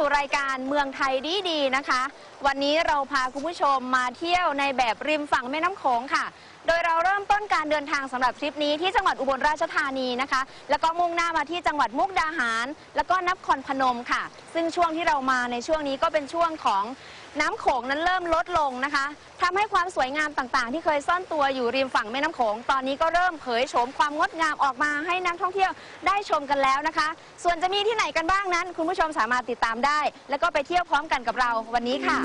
สู่รายการเมืองไทยดีดีนะคะ วันนี้เราพาคุณผู้ชมมาเที่ยวในแบบริมฝั่งแม่น้ำโขงค่ะ โดยเราเริ่มต้นการเดินทางสำหรับทริปนี้ที่จังหวัดอุบลราชธานีนะคะ แล้วก็มุ่งหน้ามาที่จังหวัดมุกดาหาร แล้วก็นครพนมค่ะ ซึ่งช่วงที่เรามาในช่วงนี้ก็เป็นช่วงของ น้ำโขงนั้นเริ่มลดลงนะคะทำให้ความสวยงามต่างๆ ที่เคยซ่อนตัวอยู่ริมฝั่งแม่น้ำโขง ตอนนี้ก็เริ่มเผยโฉมความงดงามออกมาให้นักท่องเที่ยวได้ชมกันแล้วนะคะ ส่วนจะมีที่ไหนกันบ้างนั้น คุณผู้ชมสามารถติดตามได้ แล้วก็ไปเที่ยวพร้อมกันกับเราวันนี้ค่ะ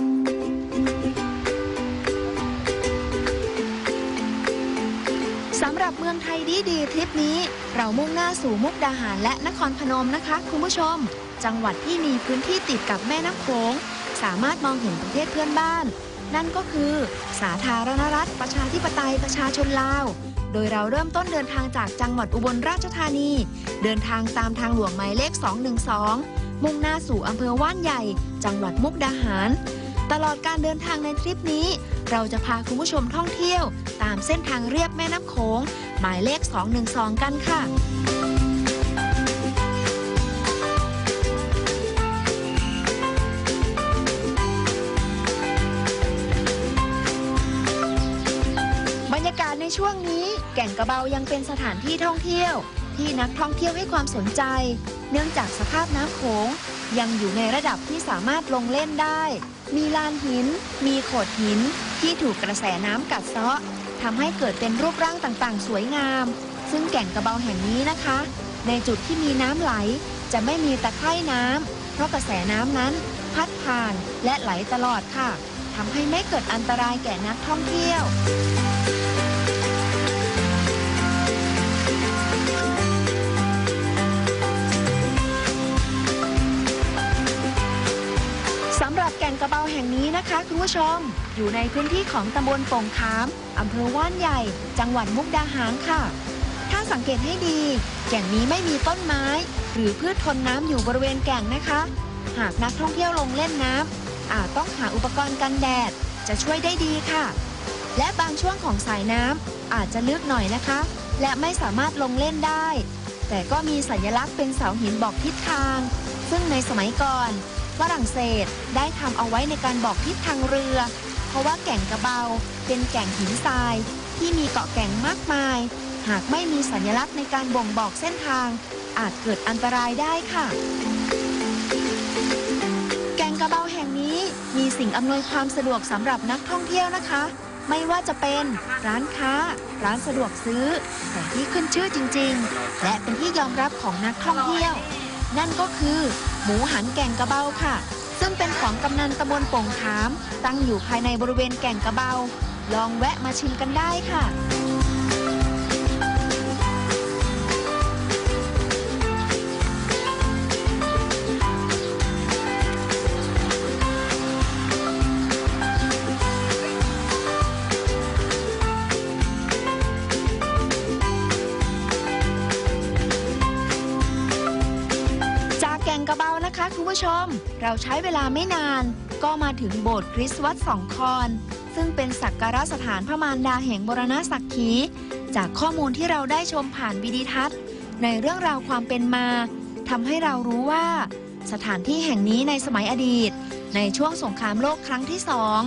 สำหรับเมืองไทยดีดีทริปนี้ เรามุ่งหน้าสู่มุกดาหารและนครพนมนะคะ คุณผู้ชม จังหวัดที่มีพื้นที่ติดกับแม่น้ำโขง สามารถมองเห็นประเทศเพื่อนบ้าน นั่นก็คือ สาธารณรัฐ ประชาธิปไตยประชาชนลาว โดยเราเริ่มต้นเดินทางจากจังหวัดอุบลราชธานี เดินทางตามทางหลวงหมายเลข 212 มุ่งหน้าสู่อำเภอว่านใหญ่ จังหวัดมุกดาหาร ตลอดการเดินทางในทริปนี้ เราจะพาคุณผู้ชมท่องเที่ยว ตามเส้นทางเรียบแม่น้ำโขงหมายเลข 212 กันค่ะ ช่วงนี้แก่งกระเบายังเป็นสถานที่ท่องเที่ยว ที่นักท่องเที่ยวให้ความสนใจ เนื่องจากสภาพน้ำโขงยังอยู่ในระดับที่สามารถลงเล่นได้ มีลานหิน มีโขดหิน ที่ถูกกระแสน้ำกัดเซาะทำให้เกิดเป็นรูปร่างต่างๆ สวยงาม ซึ่งแก่งกระเบาแห่งนี้นะคะ ในจุดที่มีน้ำไหล จะไม่มีตะไคร่น้ำเพราะกระแสน้ำนั้น พัดผ่านและไหลตลอดค่ะทำให้ไม่เกิดอันตรายแก่นักท่องเที่ยว รับแก่งกระเบาแห่งนี้นะคะคุณผู้ชม อยู่ในพื้นที่ของตำบลโป่งขามอำเภอว่านใหญ่ จังหวัดมุกดาหารค่ะ ถ้าสังเกตให้ดี แก่งนี้ไม่มีต้นไม้ หรือพืชทนน้ำอยู่บริเวณแก่งนะคะ หากนักท่องเที่ยวลงเล่นน้ำอาจต้องหาอุปกรณ์กันแดด จะช่วยได้ดีค่ะ และบางช่วงของสายน้ำอาจจะลึกหน่อยนะคะ และไม่สามารถลงเล่นได้ แต่ก็มีสัญลักษณ์เป็นเสาหินบอกทิศทาง ซึ่งในสมัยก่อน ฝรั่งเศสได้ทำเอาไว้ในการบอกทิศทางเรือ เพราะว่าแก่งกระเบาเป็นแก่งหินทราย ที่มีเกาะแก่งมากมาย หากไม่มีสัญลักษณ์ในการบ่งบอกเส้นทาง อาจเกิดอันตรายได้ค่ะ แก่งกระเบาแห่งนี้มีสิ่งอำนวยความสะดวกสำหรับนักท่องเที่ยวนะคะ ไม่ว่าจะเป็นร้านค้า ร้านสะดวกซื้อแต่ที่ขึ้นชื่อจริง ๆ และเป็นที่ยอมรับของนักท่องเที่ยว นั่นก็คือ หมูหันแก่งกระเบาค่ะ ซึ่งเป็นของกำนันตำบลโป่งขาม ตั้งอยู่ภายในบริเวณแก่งกระเบา ลองแวะมาชิมกันได้ค่ะ ไม่นานก็มาถึงโบสถ์คริสต์วัดสองคอน ซึ่งเป็นสักการะสถานพระมารดาแห่งบรณสักขี จากข้อมูลที่เราได้ชมผ่านวิดีทัศน์ ในเรื่องราวความเป็นมาทำให้เรารู้ว่า สถานที่แห่งนี้ในสมัยอดีต ในช่วงสงครามโลกครั้งที่สอง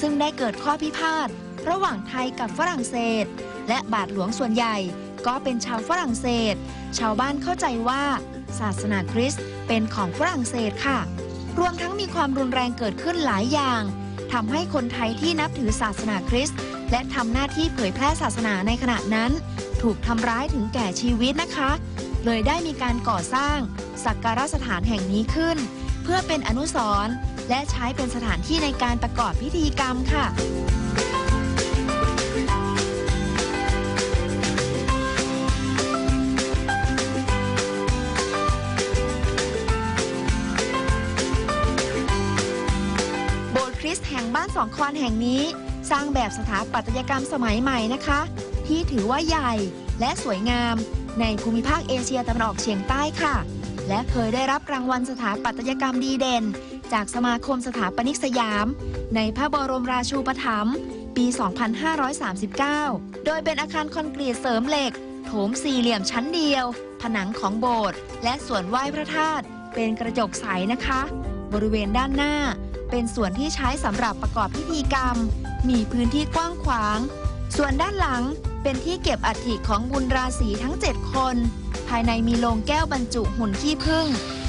ซึ่งได้เกิดข้อพิพาทระหว่างไทยกับฝรั่งเศส และบาทหลวงส่วนใหญ่ก็เป็นชาวฝรั่งเศส ชาวบ้านเข้าใจว่า ศาสนาคริสต์เป็นของฝรั่งเศสค่ะ รวมทั้งมีความรุนแรงเกิดขึ้นหลายอย่างทำให้คนไทยที่นับถือศาสนาคริสต์และทำหน้าที่เผยแพร่ศาสนาในขณะนั้น ถูกทำร้ายถึงแก่ชีวิตนะคะ เลยได้มีการก่อสร้าง สักการะสถานแห่งนี้ขึ้น เพื่อเป็นอนุสรณ์และใช้เป็นสถานที่ในการประกอบพิธีกรรมค่ะ ต์แห่งบ้านสองคอนแห่งนี้ สร้างแบบสถาปัตยกรรมสมัยใหม่นะคะ ที่ถือว่าใหญ่และสวยงาม ในภูมิภาคเอเชียตะวันออกเฉียงใต้ค่ะ และเคยได้รับรางวัลสถาปัตยกรรมดีเด่น จากสมาคมสถาปนิกสยาม ในพระบรมราชูปถัมภ์ปี 2539 โดยเป็นอาคารคอนกรีตเสริมเหล็กโถมสี่เหลี่ยมชั้นเดียว ผนังของโบสถ์และส่วนไหว้พระธาตุเป็นกระจกใสนะคะ บริเวณด้านหน้า เป็นส่วนที่ใช้สำหรับประกอบพิธีกรรม มีพื้นที่กว้างขวาง ส่วนด้านหลังเป็นที่เก็บอัฐิของบุญราศีทั้ง 7 คน ภายในมีโลงแก้วบรรจุหุ่นขี้ผึ้ง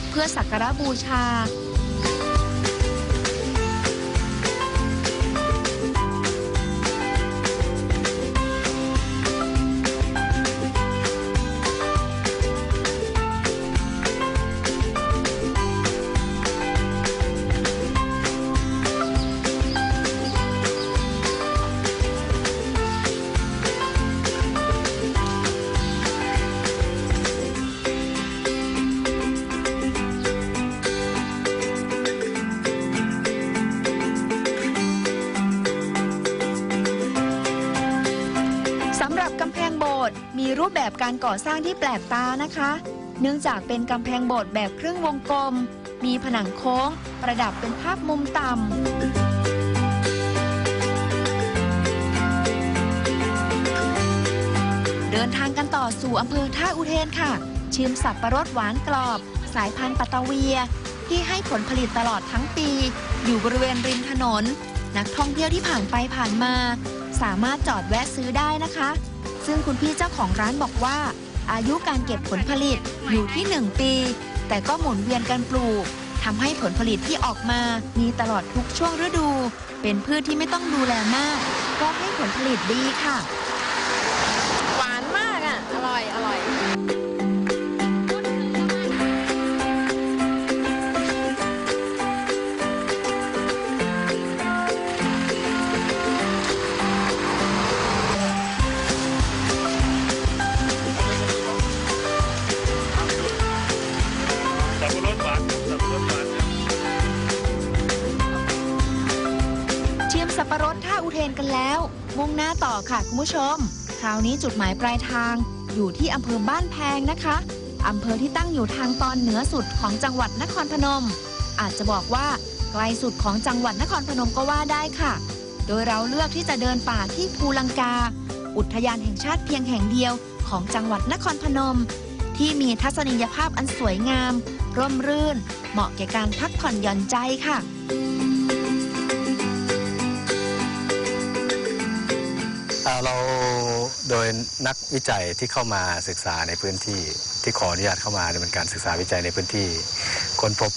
เพื่อสักการะบูชา รูปแบบการก่อสร้างที่แปลกตานะคะ เนื่องจากเป็นกำแพงโบสถ์แบบครึ่งวงกลม มีผนังโค้ง ประดับเป็นภาพมุมต่ำเดินทางกันต่อสู่อำเภอท่าอุเทนค่ะ ชิมสับประรดหวานกรอบ สายพันธุ์ปัตตาเวีย ที่ให้ผลผลิตตลอดทั้งปี อยู่บริเวณริมถนน นักท่องเที่ยวที่ผ่านไปผ่านมา สามารถจอดแวะซื้อได้นะคะ ซึ่งคุณพี่เจ้าของร้านบอกว่า อายุการเก็บผลผลิตอยู่ที่ 1 ปี แต่ก็หมุนเวียนกันปลูกทำให้ผลผลิตที่ออกมามีตลอดทุกช่วงฤดู เป็นพืชที่ไม่ต้องดูแลมาก ก็ให้ผลผลิตดีค่ะ ต่อค่ะคุณผู้ชม คราวนี้จุดหมายปลายทางอยู่ที่อำเภอบ้านแพงนะคะอำเภอที่ตั้งอยู่ทางตอนเหนือสุดของจังหวัดนครพนม อาจจะบอกว่าไกลสุดของจังหวัดนครพนมก็ว่าได้ค่ะ โดยเราเลือกที่จะเดินป่าที่ภูลังกา อุทยานแห่งชาติเพียงแห่งเดียวของจังหวัดนครพนม ที่มีทัศนียภาพอันสวยงาม ร่มรื่น เหมาะแก่การพักผ่อนหย่อนใจค่ะ เราโดยนักวิจัยที่เข้ามาศึกษาในพื้นที่ที่ขออนุญาตเข้ามาดำเนินการศึกษาวิจัยในพื้นที่ ค้นพบ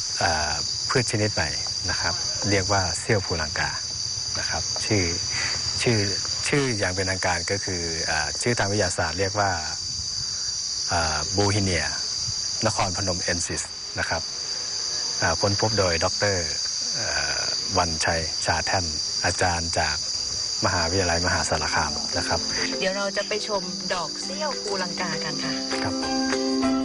พืชชนิดใหม่นะครับ เรียกว่าเซี่ยวภูลังกานะครับ ชื่อชื่อชื่ออย่างเป็นทางการก็คืออชื่อทางวิทยาศาสตร์เรียกว่าบูฮิเนีย นครพนมเอนซิสนะครับค้นพบโดยดรเอ่อวันชัยชาแท่นอาจารย์จาก มหาวิทยาลัยมหาสารคามนะครับ เดี๋ยวเราจะไปชมดอกเซี่ยวภูลังกากันค่ะ ครับ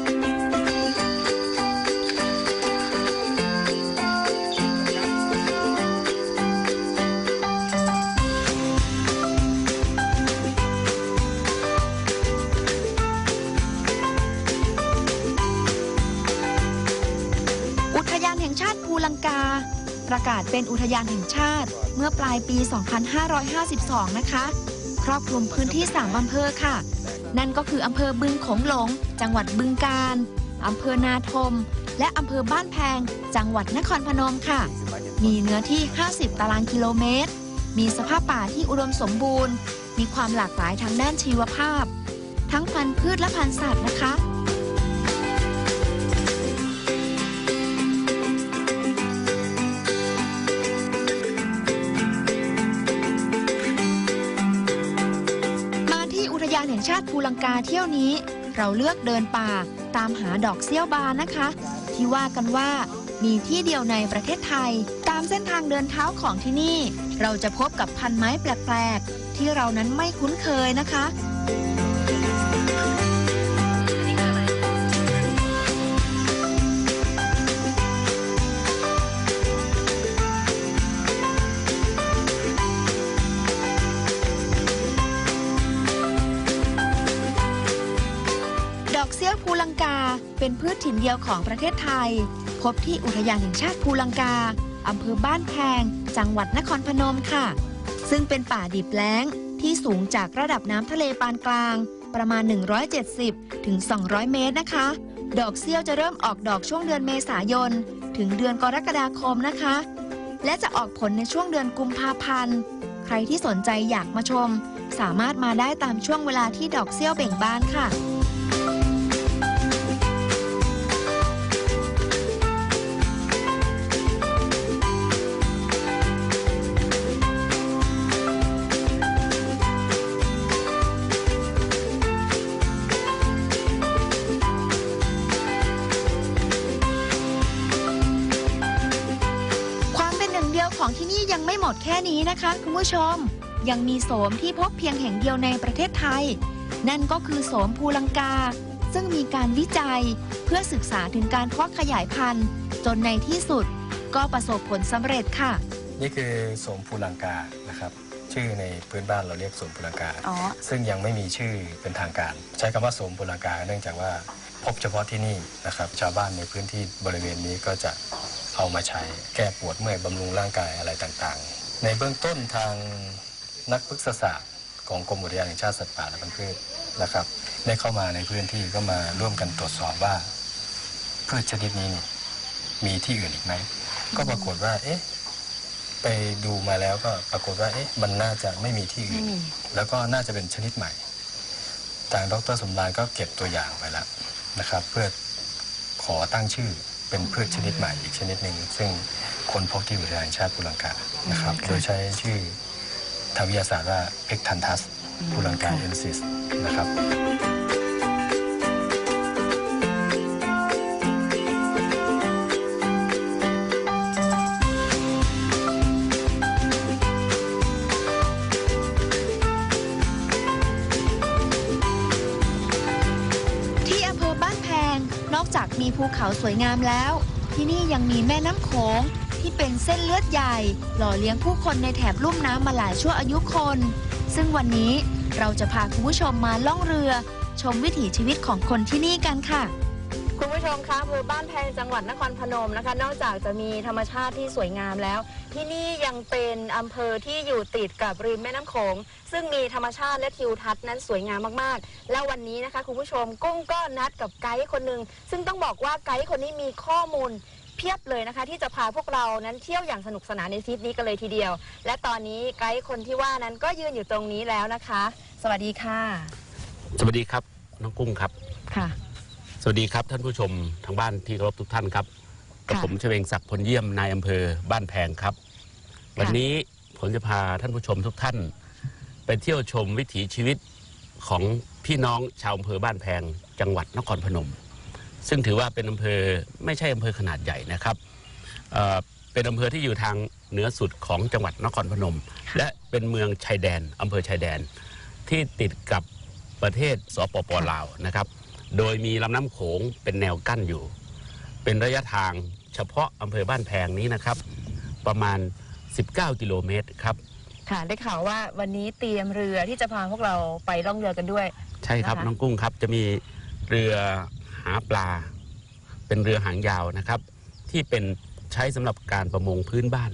ประกาศเป็นอุทยานแห่งชาติ เมื่อปลายปี 2552 นะคะ ครอบคลุมพื้นที่ 3 อำเภอค่ะ นั่นก็คืออำเภอบึงโขงหลง จังหวัดบึงกาฬอำเภอนาทม และอำเภอบ้านแพง จังหวัดนครพนมค่ะ มีเนื้อที่ 50 ตารางกิโลเมตร มีสภาพป่าที่อุดมสมบูรณ์ มีความหลากหลายทางด้านชีวภาพ ทั้งพันธุ์พืชและพันธุ์สัตว์นะคะ ชาติภูลังกาเที่ยวนี้ เราเลือกเดินป่าตามหาดอกเซี่ยวบานนะคะ ที่ว่ากันว่ามีที่เดียวในประเทศไทย ตามเส้นทางเดินเท้าของที่นี่ เราจะพบกับพันไม้แปลก ๆ ที่เรานั้นไม่คุ้นเคยนะคะ เป็นพืชถิ่นเดียวของประเทศไทย พบที่อุทยานแห่งชาติภูลังกา อำเภอบ้านแพง จังหวัดนครพนมค่ะ ซึ่งเป็นป่าดิบแล้งที่สูงจากระดับน้ำทะเลปานกลาง ประมาณ 170 ถึง 200 เมตรนะคะ ดอกเซี่ยวจะเริ่มออกดอกช่วงเดือนเมษายน ถึงเดือนกรกฎาคมนะคะ และจะออกผลในช่วงเดือนกุมภาพันธ์ ใครที่สนใจอยากมาชม สามารถมาได้ตามช่วงเวลาที่ดอกเซี่ยวเบ่งบานค่ะ นี้นะคะคุณผู้ชม ยังมีโสมที่พบเพียงแห่งเดียวในประเทศไทย นั่นก็คือโสมภูลังกา ซึ่งมีการวิจัยเพื่อศึกษาถึงการเพาะขยายพันธุ์ จนในที่สุดก็ประสบผลสำเร็จค่ะ นี่คือโสมภูลังกานะครับชื่อในพื้นบ้านเราเรียกโสมภูลังกา อ๋อ ซึ่งยังไม่มีชื่อเป็นทางการ ใช้คำว่าโสมภูลังกา เนื่องจากว่าพบเฉพาะที่นี่นะครับ ชาวบ้านในพื้นที่บริเวณนี้ก็จะเอามาใช้แก้ปวดเมื่อยบำรุงร่างกายอะไรต่างๆ ในเบื้องต้นทางนักพฤกษศาสตร์ของกรมอุทยานแห่งชาติสัตว์ป่าและพันธุ์พืชนะครับ ได้เข้ามาในพื้นที่ก็มาร่วมกันตรวจสอบว่าพืชชนิดนี้เนี่ยมีที่อื่นอีกไหมก็ปรากฏว่า เอ๊ะ ไปดูมาแล้วก็ปรากฏว่า เอ๊ะ มันน่าจะไม่มีที่อื่น แล้วก็น่าจะเป็นชนิดใหม่ ทางดรสมรานก็เก็บตัวอย่างไปแล้วนะครับ เพื่อขอตั้งชื่อเป็นพืชชนิดใหม่อีกชนิดหนึ่งซึ่ง คนพบที่อุทยานแห่งชาติภูลังกานะครับ โดยใช้ชื่อทางวิทยาศาสตร์ว่าเพ็กทันทัสภูลังกาเอนซิสนะครับที่อำเภอบ้านแพงนอกจากมีภูเขาสวยงามแล้ว ที่นี่ยังมีแม่น้ำโขง ที่เป็นเส้นเลือดใหญ่ หล่อเลี้ยงผู้คนในแถบลุ่มน้ำมาหลายชั่วอายุคน ซึ่งวันนี้เราจะพาคุณผู้ชมมาล่องเรือ ชมวิถีชีวิตของคนที่นี่กันค่ะ คุณผู้ชมคะอำเภอบ้านแพงจังหวัดนครพนมนะคะ นอกจากจะมีธรรมชาติที่สวยงามแล้ว ที่นี่ยังเป็นอำเภอที่อยู่ติดกับริมแม่น้ำโขงซึ่งมีธรรมชาติและทิวทัศน์นั้นสวยงามมากๆ แล้ววันนี้นะคะคุณผู้ชมกุ้งก็นัดกับไกด์คนหนึ่งซึ่งต้องบอกว่าไกด์คนนี้มีข้อมูล พียบเลยนะคะ ที่จะพาพวกเรานั้นเที่ยวอย่างสนุกสนานในทริปนี้กันเลยทีเดียว และตอนนี้ไกด์คนที่ว่านั้นก็ยืนอยู่ตรงนี้แล้วนะคะ สวัสดีค่ะ สวัสดีครับน้องกุ้งครับค่ะ สวัสดีครับท่านผู้ชมทางบ้านที่เคารพทุกท่านครับกับค่ะผมเฉวงศักดิ์พลเยี่ยมนายอำเภอบ้านแพงครับ วันนี้ผมจะพาท่านผู้ชมทุกท่าน ไปเที่ยวชมวิถีชีวิตของพี่น้องชาวอำเภอบ้านแพง จังหวัดนครพนม ซึ่งถือว่าเป็นอำเภอไม่ใช่อำเภอขนาดใหญ่นะครับเอ่อเป็นอำเภอที่อยู่ทางเหนือสุดของจังหวัดนครพนม และเป็นเมืองชายแดนอำเภอชายแดน ที่ติดกับประเทศสปปลาวนะครับ โดยมีลำน้ำโขงเป็นแนวกั้นอยู่ เป็นระยะทางเฉพาะอำเภอบ้านแพงนี้นะครับ ประมาณ 19 กิโลเมตรครับ ค่ะได้ข่าวว่าวันนี้เตรียมเรือที่จะพาพวกเราไปล่องเรือกันด้วย ใช่ครับ นะคะ น้องกุ้งครับจะมีเรือ หาปลา เป็นเรือหางยาวนะครับ ที่เป็นใช้สำหรับการประมงพื้นบ้าน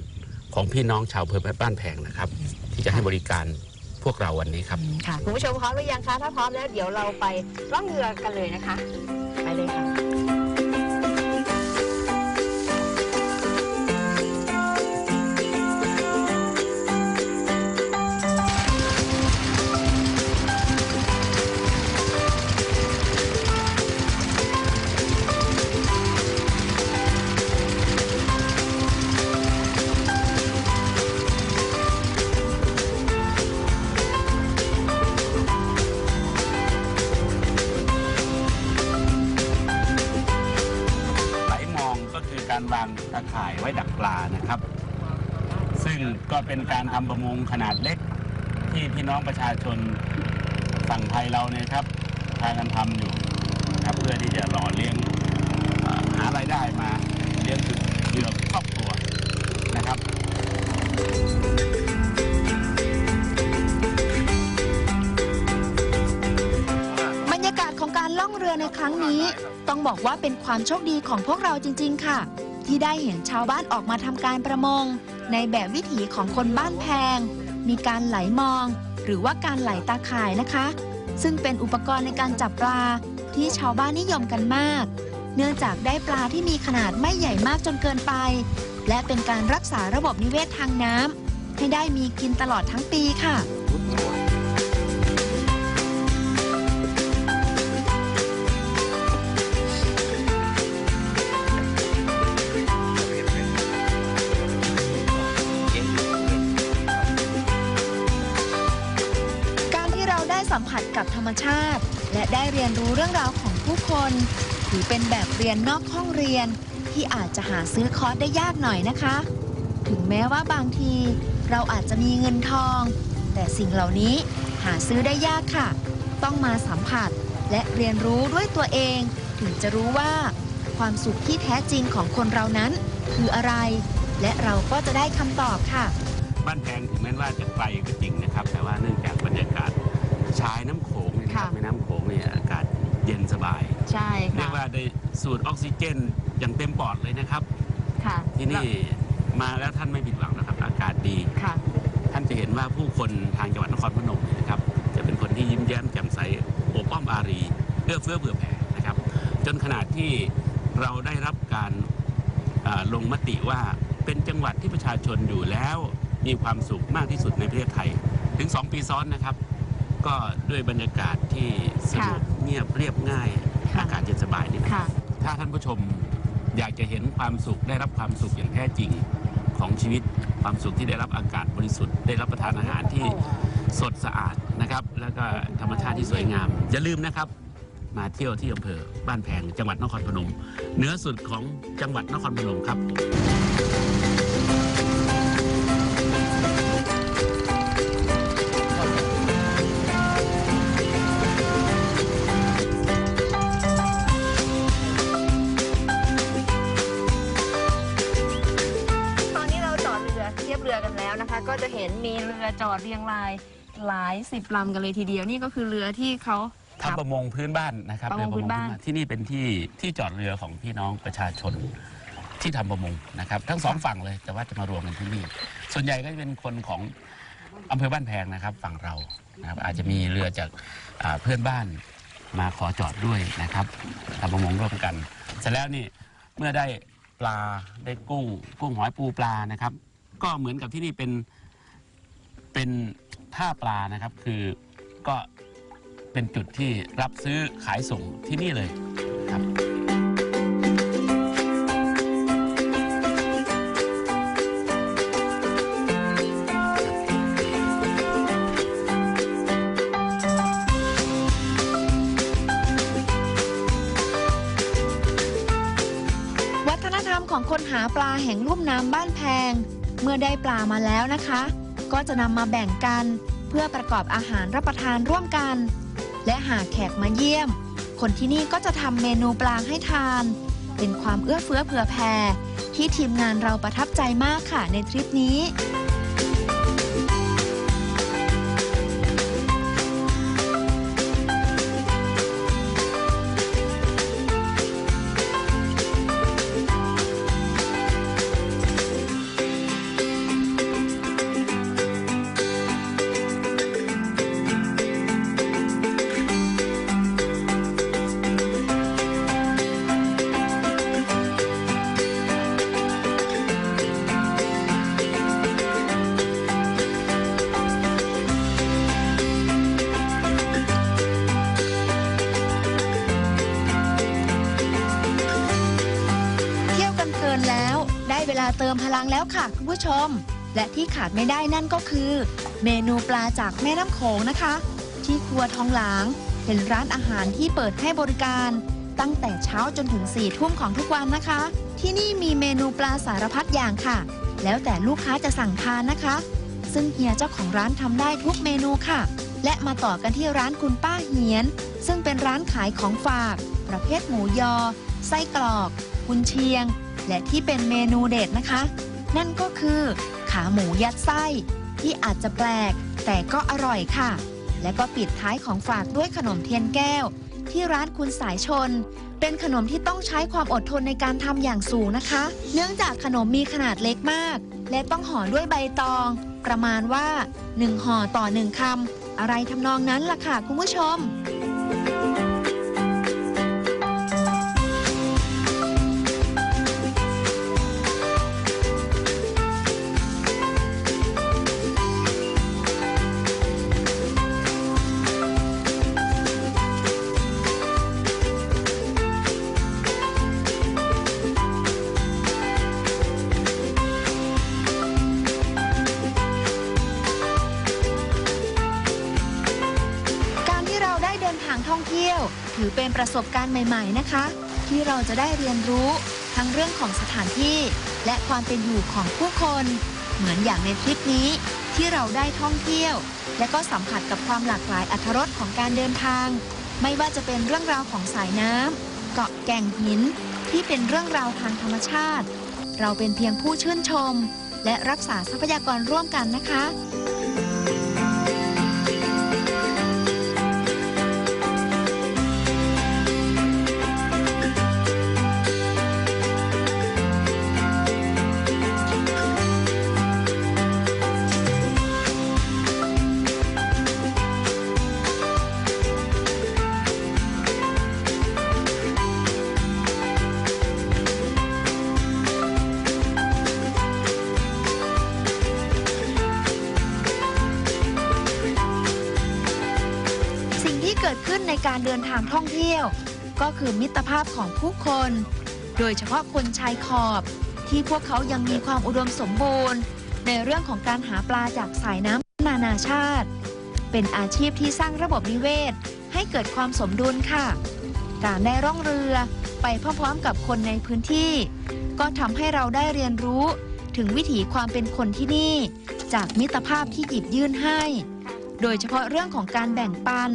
ของพี่น้องชาวเพื่อบ้านแพงนะครับ ที่จะให้บริการพวกเราวันนี้ครับค่ะคุณผู้ชมพร้อมหรือยังคะถ้าพร้อมแล้วเดี๋ยวเราไปล่องเรือกันเลยนะคะ ไปเลยค่ะ ประมงขนาดเล็ก ที่พี่น้องประชาชนฝั่งไทยเราเนี่ยครับพากันทำอยู่นะครับเพื่อที่จะหล่อเลี้ยงหารายได้มาเลี้ยงคือเหยื่อครอบครัวนะครับบรรยากาศของการล่องเรือในครั้งนี้ ต้องบอกว่าเป็นความโชคดีของพวกเราจริง ๆ ค่ะ ที่ได้เห็นชาวบ้านออกมาทำการประมง ในแบบวิถีของคนบ้านแพง มีการไหลมอง หรือว่าการไหลตาข่ายนะคะ ซึ่งเป็นอุปกรณ์ในการจับปลาที่ชาวบ้านนิยมกันมาก เนื่องจากได้ปลาที่มีขนาดไม่ใหญ่มากจนเกินไป และเป็นการรักษาระบบนิเวศทางน้ำให้ได้มีกินตลอดทั้งปีค่ะ กับธรรมชาติ และได้เรียนรู้เรื่องราวของผู้คน ถือเป็นแบบเรียนนอกห้องเรียน ที่อาจจะหาซื้อคอร์สได้ยากหน่อยนะคะ ถึงแม้ว่าบางที เราอาจจะมีเงินทอง แต่สิ่งเหล่านี้หาซื้อได้ยากค่ะ ต้องมาสัมผัสและเรียนรู้ด้วยตัวเอง ถึงจะรู้ว่า ความสุขที่แท้จริงของคนเรานั้น คืออะไร และเราก็จะได้คำตอบค่ะ บ้านแพงถึงแม้ว่าจะไกลก็จริงนะครับ แต่ว่าเนื่องจากบรรยากาศชายน้ำ นี่ยนะครับค่ะ แม่น้ำโขงเนี่ยอากาศเย็นสบาย ใช่เรียค่ะกว่าได้สูดออกซิเจนอย่างเต็มปอดเลยนะครับ ค่ะที่นี่มาแล้วท่านไม่ผิดหวังนะครับ อากาศดี ค่ะ ท่านจะเห็นว่าผู้คนทางจังหวัดนครพนมเนี่ยนะครับ จะเป็นคนที่ยิ้มแย้มแจ่มใสโอบอ้อมอารีเอื้อเฟื้อเผื่อแผ่นะครับ จนขนาดที่เราได้รับการอ่าลงมติว่าเป็นจังหวัดที่ประชาชนอยู่แล้วมีความสุขมากที่สุดในประเทศไทย ถึง 2 ปีซ้อนนะครับ ก็ด้วยบรรยากาศที่สงบเงียบเรียบง่ายค่ะอากาศเย็นสบายนี่ค่ะถ้าท่านผู้ชมอยากจะเห็นความสุขได้รับความสุขอย่างแท้จริงของชีวิตความสุขที่ได้รับอากาศบริสุทธิ์ได้รับประทานอาหารที่สดสะอาดนะครับ แล้วก็ธรรมชาติที่สวยงาม อย่าลืมนะครับ มาเที่ยวที่อำเภอบ้านแพงจังหวัดนครพนมเหนือสุดของจังหวัดนครพนมครับ จอดเรียงรายหลายสิบลำกันเลยทีเดียวนี่ก็คือเรือที่เขา ทำประมงพื้นบ้านนะครับประมงเอพื้นบ้านที่นี่เป็นที่ที่จอดเรือของพี่น้องประชาชนที่ทำประมงนะครับ ทั้งสองฝั่งเลยแต่ว่าจะมารวมกันที่นี่ ส่วนใหญ่ก็จะเป็นคนของอำเภอบ้านแพงนะครับ ฝั่งเรานะครับอาจจะมีเรือจากอ่าเพื่อนบ้านมาขอจอดด้วยนะครับทำประมงร่วมกัน เสร็จแล้วนี่เมื่อได้ปลาได้กุ้ง กุ้งหอยปูปลานะครับ ก็เหมือนกับที่นี่เป็น เป็นท่าปลานะครับคือก็เป็นจุดที่รับซื้อขายส่งที่นี่เลยครับ วัฒนธรรมของคนหาปลาแห่งลุ่มน้ำบ้านแพง เมื่อได้ปลามาแล้วนะคะ ก็จะนำมาแบ่งกัน เพื่อประกอบอาหารรับประทานร่วมกัน และหากแขกมาเยี่ยม คนที่นี่ก็จะทำเมนูปลาให้ทาน เป็นความเอื้อเฟื้อเผื่อแผ่ที่ทีมงานเราประทับใจมากค่ะในทริปนี้างแล้วค่ะคุณผู้ชม และที่ขาดไม่ได้นั่นก็คือ เมนูปลาจากแม่น้ำโขงนะคะ ที่ครัวทองหลาง เป็นร้านอาหารที่เปิดให้บริการ ตั้งแต่เช้าจนถึง4ี่ทุ่มของทุกวันนะคะ ที่นี่มีเมนูปลาสารพัดอย่างค่ะ แล้วแต่ลูกค้าจะสั่งทานนะคะ ซึ่งเฮียเจ้าของร้านทำได้ทุกเมนูค่ะ และมาต่อกันที่ร้านคุณป้าเหียน ซึ่งเป็นร้านขายของฝาก ประเภทหมูยอ ไส้กรอกกุนเชียง และที่เป็นเมนูเด็ดนะคะ นั่นก็คือ ขาหมูยัดไส้ ที่อาจจะแปลก แต่ก็อร่อยค่ะ และก็ปิดท้ายของฝากด้วยขนมเทียนแก้ว ที่ร้านคุณสายชน เป็นขนมที่ต้องใช้ความอดทนในการทำอย่างสูงนะคะ เนื่องจากขนมมีขนาดเล็กมาก และต้องห่อด้วยใบตอง ประมาณว่า1ห่อต่อ1คำอะไรทำนองนั้นล่ะค่ะคุณผู้ชม ประสบการณ์ใหม่ ๆ นะคะ ที่เราจะได้เรียนรู้ทั้งเรื่องของสถานที่ และความเป็นอยู่ของผู้คน เหมือนอย่างในทริปนี้ที่เราได้ท่องเที่ยว และก็สัมผัสกับความหลากหลายอรรถรสของการเดินทาง ไม่ว่าจะเป็นเรื่องราวของสายน้ำเกาะแก่งหิน ที่เป็นเรื่องราวทางธรรมชาติ เราเป็นเพียงผู้ชื่นชม และรักษาทรัพยากรร่วมกันนะคะ คือมิตรภาพของผู้คน โดยเฉพาะคนชายขอบ ที่พวกเขายังมีความอุดมสมบูรณ์ ในเรื่องของการหาปลาจากสายน้ำนานาชาติ เป็นอาชีพที่สร้างระบบนิเวศ ให้เกิดความสมดุลค่ะ การได้ร่องเรือไปพร้อมๆกับคนในพื้นที่ ก็ทำให้เราได้เรียนรู้ถึงวิถีความเป็นคนที่นี่ จากมิตรภาพที่หยิบยื่นให้ โดยเฉพาะเรื่องของการแบ่งปัน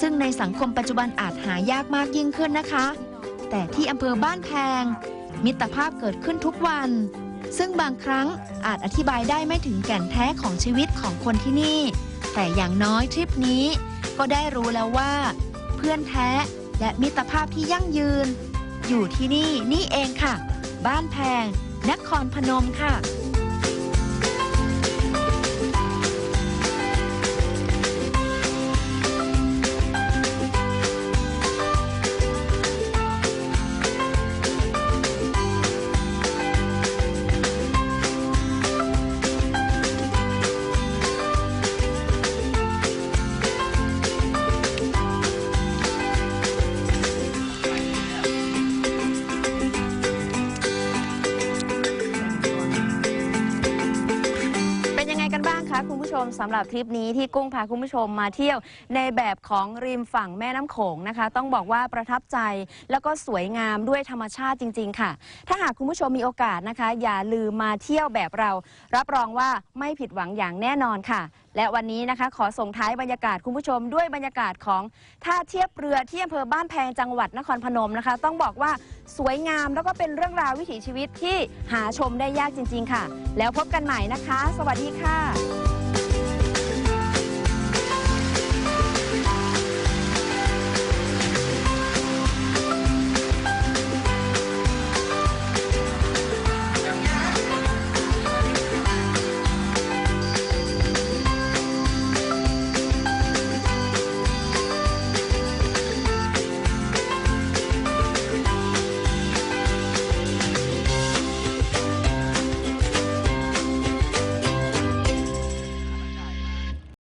ซึ่งในสังคมปัจจุบันอาจหายากมากยิ่งขึ้นนะคะ แต่ที่อำเภอบ้านแพง มิตรภาพเกิดขึ้นทุกวัน ซึ่งบางครั้งอาจอธิบายได้ไม่ถึงแก่นแท้ของชีวิตของคนที่นี่ แต่อย่างน้อยทริปนี้ ก็ได้รู้แล้วว่า เพื่อนแท้และมิตรภาพที่ยั่งยืน อยู่ที่นี่นี่เองค่ะ บ้านแพง นครพนมค่ะ หรับทริปนี้ที่กุ้งพาคุณผู้ชมมาเที่ยวในแบบของริมฝั่งแม่น้ำโขงนะคะ ต้องบอกว่าประทับใจแล้วก็สวยงามด้วยธรรมชาติจริง ๆ ค่ะ ถ้าหากคุณผู้ชมมีโอกาสนะคะ อย่าลืมมาเที่ยวแบบเรา รับรองว่าไม่ผิดหวังอย่างแน่นอนค่ะ และวันนี้นะคะ ขอส่งท้ายบรรยากาศคุณผู้ชมด้วยบรรยากาศของท่าเทียบเรือที่อำเภอบ้านแพงจังหวัดนครพนมนะคะ ต้องบอกว่าสวยงามแล้วก็เป็นเรื่องราววิถีชีวิตที่หาชมได้ยากจริง ๆ ค่ะ แล้วพบกันใหม่นะคะ สวัสดีค่ะ